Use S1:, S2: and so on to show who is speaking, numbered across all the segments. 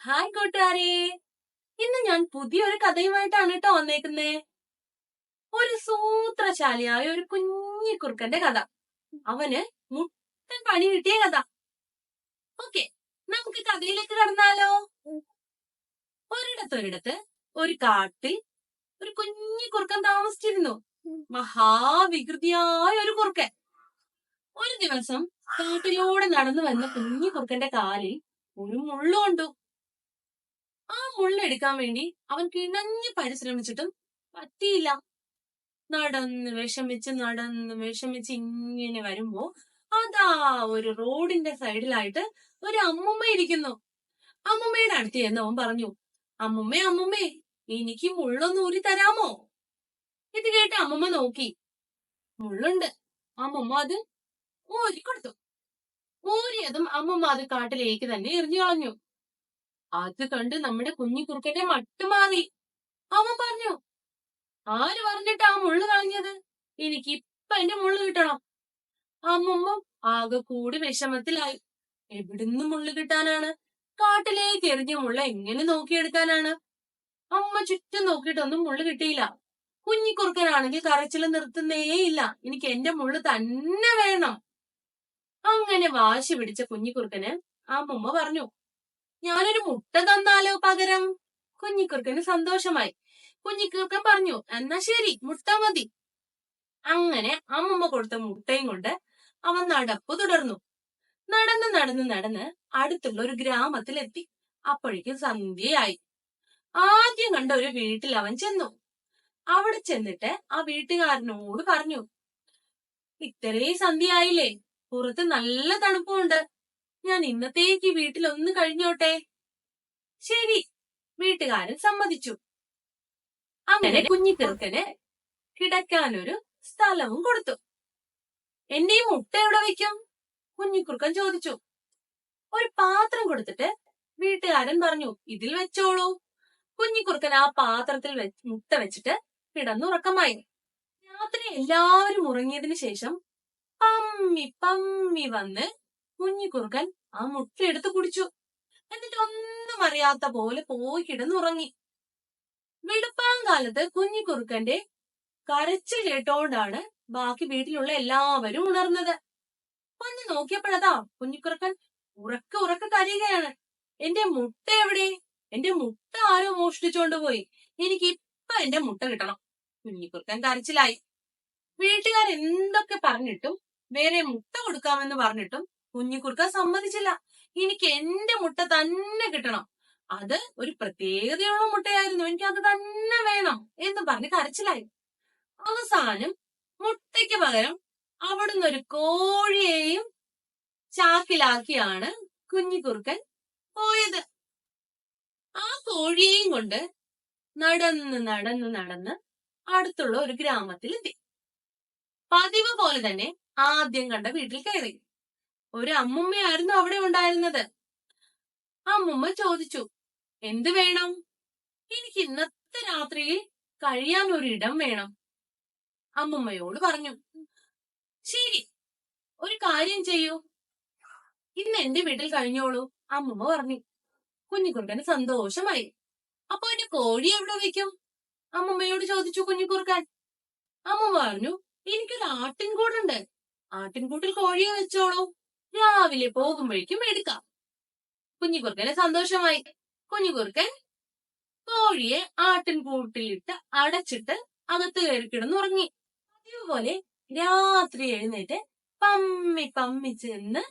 S1: Hi കൂട്ടുകാരെ ഇന്ന് ഞാൻ പുതിയൊരു കഥയുമായിട്ടാണ് കേട്ടോ വന്നേക്കുന്നേ. ഒരു സൂത്രശാലിയായ ഒരു കുഞ്ഞി കുറുക്കന്റെ കഥ. അവന് മുട്ടൻ പണി കിട്ടിയ കഥ. ഓക്കെ നമുക്ക് കഥയിലേക്ക് കടന്നാലോ? ഒരിടത്തൊരിടത്ത് ഒരു കാട്ടിൽ ഒരു കുഞ്ഞി കുറുക്കൻ താമസിച്ചിരുന്നു. മഹാവികൃതിയായ ഒരു കുറുക്കൻ. ഒരു ദിവസം കാട്ടിലൂടെ നടന്നു വന്ന കുഞ്ഞു കുറുക്കന്റെ കാലിൽ ഒരു മുള്ളു കൊണ്ടു ആ മുള്ളെടുക്കാൻ വേണ്ടി അവൻ കിണഞ്ഞു പരിശ്രമിച്ചിട്ടും പറ്റിയില്ല. നടന്ന് വിഷമിച്ച് നടന്ന് വിഷമിച്ച് ഇങ്ങനെ വരുമ്പോ അതാ ഒരു റോഡിന്റെ സൈഡിലായിട്ട് ഒരു അമ്മുമ്മ ഇരിക്കുന്നു. അമ്മുമ്മയുടെ അടുത്ത് എന്ന് അവൻ പറഞ്ഞു അമ്മുമ്മേ അമ്മുമ്മേ എനിക്ക് മുള്ളൊന്ന് ഊരി തരാമോ? ഇത് കേട്ട് അമ്മുമ്മ നോക്കി. മുള്ളുണ്ട്. അമ്മുമ്മ അത് ഊരി കൊടുത്തു ഊരിയതും അമ്മമ്മ അത് കാട്ടിലേക്ക് തന്നെ എറിഞ്ഞു കളഞ്ഞു. അത് കണ്ട് നമ്മുടെ കുഞ്ഞു കുറുക്കന്റെ മട്ടുമാറി അവൻ പറഞ്ഞു ആര് പറഞ്ഞിട്ട് ആ മുള്ളു കളഞ്ഞത്? എനിക്ക് ഇപ്പൊ എന്റെ മുള്ളു കിട്ടണം. അമ്മമ്മ ആകെ കൂടി വിഷമത്തിലായി. എവിടുന്ന് മുള്ളു കിട്ടാനാണ്? കാട്ടിലേക്ക് എറിഞ്ഞ മുള്ള എങ്ങനെ നോക്കിയെടുക്കാനാണ്? അമ്മ ചുറ്റും നോക്കിയിട്ടൊന്നും മുള്ളു കിട്ടിയില്ല. കുഞ്ഞിക്കുറുക്കനാണെങ്കിൽ കരച്ചിൽ നിർത്തുന്നേയില്ല. എനിക്ക് എന്റെ മുള്ളു തന്നെ വേണം. അങ്ങനെ വാശി പിടിച്ച കുഞ്ഞിക്കുറുക്കന് അമ്മമ്മ പറഞ്ഞു ഞാനൊരു മുട്ട തന്നാലോ പകരം? കുഞ്ഞിക്കുറുക്കന് സന്തോഷമായി. കുഞ്ഞിക്കുറുക്കൻ പറഞ്ഞു എന്നാ ശരി മുട്ട മതി. അങ്ങനെ അമ്മമ്മ കൊടുത്ത മുട്ടയും കൊണ്ട് അവൻ നടപ്പ് തുടർന്നു. നടന്ന് നടന്ന് നടന്ന് അടുത്തുള്ള ഒരു ഗ്രാമത്തിലെത്തി. അപ്പോഴേക്കും സന്ധ്യയായി. ആദ്യം കണ്ട ഒരു വീട്ടിൽ അവൻ ചെന്നു. അവിടെ ചെന്നിട്ട് ആ വീട്ടുകാരനോട് പറഞ്ഞു ഇത്രയും സന്ധ്യയായില്ലേ? പുറത്ത് നല്ല തണുപ്പുണ്ട് ഞാൻ ഇന്നത്തേക്ക് വീട്ടിലൊന്ന് കഴിഞ്ഞോട്ടെ? ശരി വീട്ടുകാരൻ സമ്മതിച്ചു. അങ്ങനെ കുഞ്ഞിക്കിറുക്കന് കിടക്കാനൊരു സ്ഥലവും കൊടുത്തു. എന്റെ ഈ മുട്ട എവിടെ വെക്കും? കുഞ്ഞിക്കുറുക്കൻ ചോദിച്ചു. ഒരു പാത്രം കൊടുത്തിട്ട് വീട്ടുകാരൻ പറഞ്ഞു ഇതിൽ വെച്ചോളൂ. കുഞ്ഞിക്കുറുക്കൻ ആ പാത്രത്തിൽ മുട്ട വെച്ചിട്ട് കിടന്നുറക്കമായി. രാത്രി എല്ലാവരും ഉറങ്ങിയതിനു ശേഷം പമ്മി പമ്മി വന്ന് കുഞ്ഞിക്കുറുക്കൻ ആ മുട്ട എടുത്ത് കുടിച്ചു. എന്നിട്ട് ഒന്നും അറിയാത്ത പോലെ പോയി കിടന്നുറങ്ങി. വെളുപ്പാങ്കാലത്ത് കുഞ്ഞിക്കുറുക്കന്റെ കരച്ചിൽ കേട്ടോണ്ടാണ് ബാക്കി വീട്ടിലുള്ള എല്ലാവരും ഉണർന്നത്. വന്ന് നോക്കിയപ്പോഴതാ കുഞ്ഞിക്കുറുക്കൻ ഉറക്ക ഉറക്ക കരയുകയാണ്. എന്റെ മുട്ട എവിടെ? എന്റെ മുട്ട ആരോ മോഷ്ടിച്ചോണ്ട് പോയി. എനിക്ക് ഇപ്പൊ എന്റെ മുട്ട കിട്ടണം. കുഞ്ഞിക്കുറുക്കൻ കരച്ചിലായി. വീട്ടുകാർ എന്തൊക്കെ പറഞ്ഞിട്ടും വേറെ മുട്ട കൊടുക്കാമെന്ന് പറഞ്ഞിട്ടും കുഞ്ഞിക്കുറുക്കൻ സമ്മതിച്ചില്ല. എനിക്ക് എന്റെ മുട്ട തന്നെ കിട്ടണം. അത് ഒരു പ്രത്യേകതയുള്ള മുട്ടയായിരുന്നു. എനിക്ക് അത് തന്നെ വേണം എന്ന് പറഞ്ഞ് കരച്ചിലായി. അവസാനം മുട്ടയ്ക്ക് പകരം അവിടുന്ന് ഒരു കോഴിയെയും ചാക്കിലാക്കിയാണ് കുഞ്ഞിക്കുറുക്കൻ പോയത്. ആ കോഴിയെയും കൊണ്ട് നടന്ന് നടന്ന് നടന്ന് അടുത്തുള്ള ഒരു ഗ്രാമത്തിലെത്തി. പതിവ് പോലെ തന്നെ ആദ്യം കണ്ട വീട്ടിൽ കയറി. ഒരു അമ്മുമ്മയായിരുന്നു അവിടെ ഉണ്ടായിരുന്നത്. അമ്മുമ്മ ചോദിച്ചു എന്ത് വേണം? എനിക്ക് ഇന്നത്തെ രാത്രിയിൽ കഴിയാൻ ഒരു ഇടം വേണം. അമ്മുമ്മയോട് പറഞ്ഞു ശരി ഒരു കാര്യം ചെയ്യൂ. ഇന്ന് എന്റെ വീട്ടിൽ കഴിഞ്ഞോളൂ. അമ്മുമ്മ പറഞ്ഞു കുഞ്ഞിക്കുറുക്കന് സന്തോഷമായി. അപ്പൊ എന്റെ കോഴി എവിടെ വെക്കും? അമ്മുമ്മയോട് ചോദിച്ചു കുഞ്ഞിക്കുറുക്കാൻ. അമ്മുമ്മ പറഞ്ഞു എനിക്കൊരു ആട്ടിൻകൂടുണ്ട്. ആട്ടിൻകൂട്ടിൽ കോഴിയെ വെച്ചോളൂ. രാവിലെ പോകുമ്പോഴേക്കും എടുക്കാം. കുഞ്ഞിക്കുറുക്കന് സന്തോഷമായി. കുഞ്ഞിക്കുറുക്കൻ കോഴിയെ ആട്ടിൻകൂട്ടിലിട്ട് അടച്ചിട്ട് അകത്ത് കയറി കിടന്നുറങ്ങി. അതേപോലെ രാത്രി എഴുന്നേറ്റ് പമ്മി പമ്മി ചെന്ന്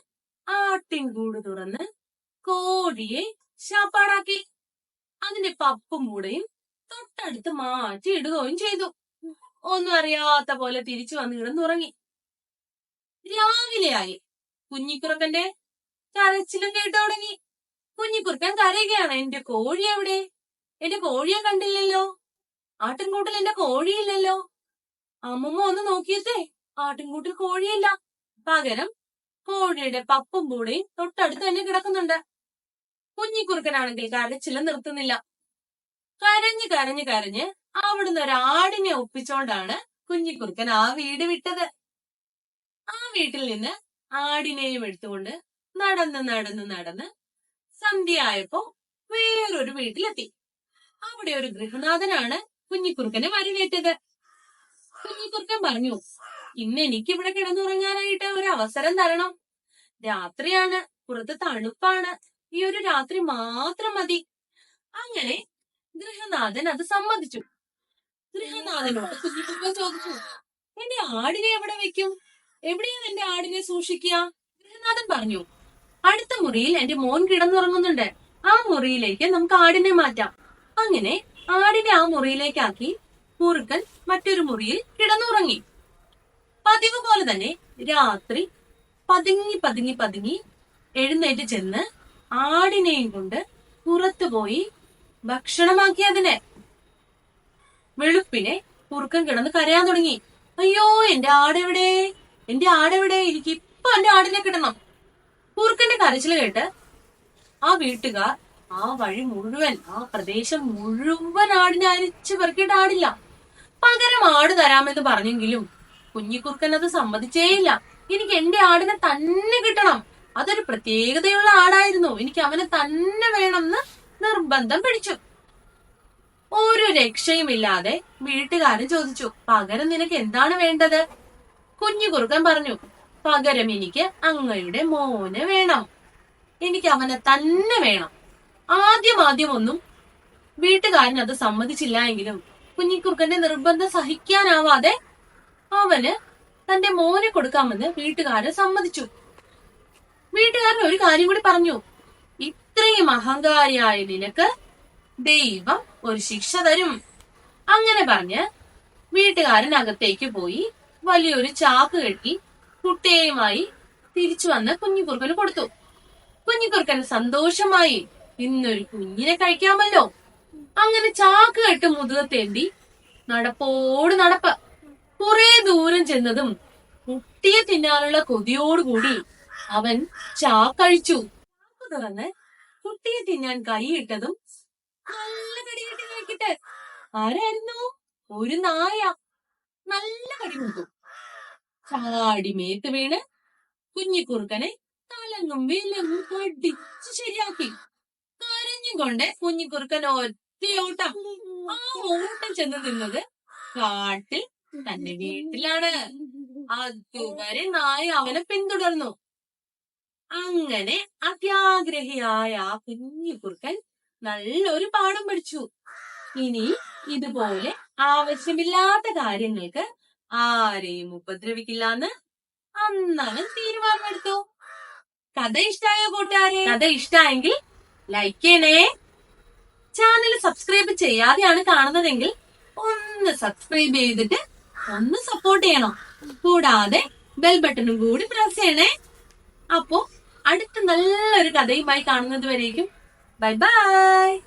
S1: ആട്ടിൻകൂട് തുറന്ന് കോഴിയെ ശാപ്പാടാക്കി. അതിന്റെ പപ്പും കൂടെയും തൊട്ടടുത്ത് മാറ്റി ഇടുകയും ചെയ്തു. ഒന്നും അറിയാത്ത പോലെ തിരിച്ചു വന്ന് കിടന്നുറങ്ങി. രാവിലെയായി. കുഞ്ഞിക്കുറുക്കന്റെ കരച്ചിലും കേട്ടു തുടങ്ങി. കുഞ്ഞിക്കുറുക്കൻ കരയുകയാണ്. എന്റെ കോഴി എവിടെ? എന്റെ കോഴിയെ കണ്ടില്ലല്ലോ. ആട്ടിൻകൂട്ടിൽ എന്റെ കോഴിയില്ലല്ലോ. അമ്മമ്മ ഒന്ന് നോക്കിയിട്ടേ ആട്ടിൻകൂട്ടിൽ കോഴിയില്ല. പകരം കോഴിയുടെ പപ്പും പൂടയും തൊട്ടടുത്ത് തന്നെ കിടക്കുന്നുണ്ട്. കുഞ്ഞിക്കുറുക്കനാണെങ്കിൽ കരച്ചിലും നിർത്തുന്നില്ല. കരഞ്ഞ് കരഞ്ഞ് കരഞ്ഞ് അവിടുന്ന് ഒരാടിനെ ഒപ്പിച്ചോണ്ടാണ് കുഞ്ഞിക്കുറുക്കൻ ആ വീട് വിട്ടത്. ആ വീട്ടിൽ നിന്ന് ആടിനെയും എടുത്തുകൊണ്ട് നടന്ന് നടന്ന് നടന്ന് സന്ധ്യയായപ്പോ വേറൊരു വീട്ടിലെത്തി. അവിടെ ഒരു ഗൃഹനാഥനാണ് കുഞ്ഞിക്കുറുക്കനെ വരവേറ്റത്. കുഞ്ഞിക്കുറുക്കൻ പറഞ്ഞു ഇന്ന് എനിക്ക് ഇവിടെ കിടന്നുറങ്ങാനായിട്ട് ഒരു അവസരം തരണം. രാത്രിയാണ് പുറത്ത് തണുപ്പാണ്. ഈ ഒരു രാത്രി മാത്രം മതി. അങ്ങനെ ഗൃഹനാഥൻ അത് സമ്മതിച്ചു. ഗൃഹനാഥനോട് കുഞ്ഞിക്കുറുക്കൻ ചോദിച്ചു എന്റെ ആടിനെ എവിടെ വെക്കും? എവിടെയാണ് എന്റെ ആടിനെ സൂക്ഷിക്കുക? ഗൃഹനാഥൻ പറഞ്ഞു അടുത്ത മുറിയിൽ എന്റെ മോൻ കിടന്നുറങ്ങുന്നുണ്ട്. ആ മുറിയിലേക്ക് നമുക്ക് ആടിനെ മാറ്റാം. അങ്ങനെ ആടിനെ ആ മുറിയിലേക്കാക്കി കുറുക്കൻ മറ്റൊരു മുറിയിൽ കിടന്നുറങ്ങി. പതിവ് പോലെ തന്നെ രാത്രി പതുങ്ങി പതുങ്ങി പതുങ്ങി എഴുന്നേറ്റ് ചെന്ന് ആടിനെയും കൊണ്ട് പുറത്തു പോയി ഭക്ഷണമാക്കി അതിനെ. വെളുപ്പിനെ കുറുക്കൻ കിടന്ന് കരയാൻ തുടങ്ങി. അയ്യോ എന്റെ ആടെവിടെ? എന്റെ ആടെവിടെ എനിക്ക് ഇപ്പൊ എന്റെ ആടിനെ കിട്ടണം. കുറുക്കന്റെ കരച്ചിൽ കേട്ട് ആ വീട്ടുകാർ ആ വഴി മുഴുവൻ ആ പ്രദേശം മുഴുവൻ ആടിനെ അരിച്ചു പെറുക്കിയിട്ട് ആടില്ല. പകരം ആട് തരാമെന്ന് പറഞ്ഞെങ്കിലും കുഞ്ഞിക്കുർക്കൻ അത് സമ്മതിച്ചേയില്ല. എനിക്ക് എന്റെ ആടിനെ തന്നെ കിട്ടണം. അതൊരു പ്രത്യേകതയുള്ള ആടായിരുന്നു. എനിക്ക് അവനെ തന്നെ വേണമെന്ന് നിർബന്ധം പിടിച്ചു. ഒരു രക്ഷയുമില്ലാതെ വീട്ടുകാരൻ ചോദിച്ചു പകരം നിനക്ക് എന്താണ് വേണ്ടത്? കുഞ്ഞു കുറുക്കൻ പറഞ്ഞു പകരം എനിക്ക് അങ്ങയുടെ മോനെ വേണം. എനിക്ക് അവനെ തന്നെ വേണം. ആദ്യം ആദ്യം ഒന്നും വീട്ടുകാരൻ അത് സമ്മതിച്ചില്ല എങ്കിലും കുഞ്ഞിക്കുറുക്കന്റെ നിർബന്ധം സഹിക്കാനാവാതെ അവന് തന്റെ മോനെ കൊടുക്കാമെന്ന് വീട്ടുകാരൻ സമ്മതിച്ചു. വീട്ടുകാരൻ ഒരു കാര്യം കൂടി പറഞ്ഞു ഇത്രയും അഹങ്കാരിയായ നിനക്ക് ദൈവം ഒരു ശിക്ഷ തരും. അങ്ങനെ പറഞ്ഞ് വീട്ടുകാരൻ അകത്തേക്ക് പോയി. വലിയൊരു ചാക്ക് കെട്ടി കുട്ടിയുമായി തിരിച്ചു വന്ന് കുഞ്ഞിക്കുറുക്കന് കൊടുത്തു. കുഞ്ഞിക്കുറുക്കൻ സന്തോഷമായി ഇന്നൊരു കുഞ്ഞിനെ കഴിക്കാമല്ലോ. അങ്ങനെ ചാക്ക് കെട്ട് മുതുകത്തേന്തി നടപ്പോട് നടപ്പ്. കുറെ ദൂരം ചെന്നതും കുട്ടിയെ തിന്നാനുള്ള കൊതിയോടുകൂടി അവൻ ചാക്കഴിച്ചു. ചാക്ക് തുറന്ന് കുട്ടിയെ തിന്നാൻ കൈയിട്ടതും നല്ല കടികെട്ടി നോക്കിട്ട് ആരായിരുന്നു? ഒരു നായ. നല്ല കടി കൊടുത്തു ചാടി മേത്ത് വീണ് കുഞ്ഞിക്കുറുക്കനെ തലങ്ങും വിലങ്ങും കടിച്ച് ശരിയാക്കി. കരഞ്ഞും കൊണ്ട് കുഞ്ഞിക്കുറുക്കൻ ഒറ്റയോട്ടം ആ ഓട്ടം ചെന്ന് നിന്നത് കാട്ടിൽ തന്റെ വീട്ടിലാണ്. അതുവരെ നായ അവനെ പിന്തുടർന്നു. അങ്ങനെ അത്യാഗ്രഹിയായ ആ കുഞ്ഞിക്കുറുക്കൻ നല്ലൊരു പാഠം പഠിച്ചു. ഇനി ഇതുപോലെ ആവശ്യമില്ലാത്ത കാര്യങ്ങൾക്ക് ആരെയും ഉപദ്രവിക്കില്ല എന്ന് അന്നവൻ തീരുമാനമെടുത്തു. കഥ ഇഷ്ടായോ കൂട്ടുകാരെ? കഥ ഇഷ്ടായെങ്കിൽ ലൈക്ക് ചെയ്യണേ. ചാനൽ സബ്സ്ക്രൈബ് ചെയ്യാതെയാണ് കാണുന്നതെങ്കിൽ ഒന്ന് സബ്സ്ക്രൈബ് ചെയ്തിട്ട് ഒന്ന് സപ്പോർട്ട് ചെയ്യണം. കൂടാതെ ബെൽ ബട്ടണും കൂടി പ്രസ് ചെയ്യണേ. അപ്പോ അടുത്ത നല്ലൊരു കഥയുമായി കാണുന്നത് വരേക്കും. Bye bye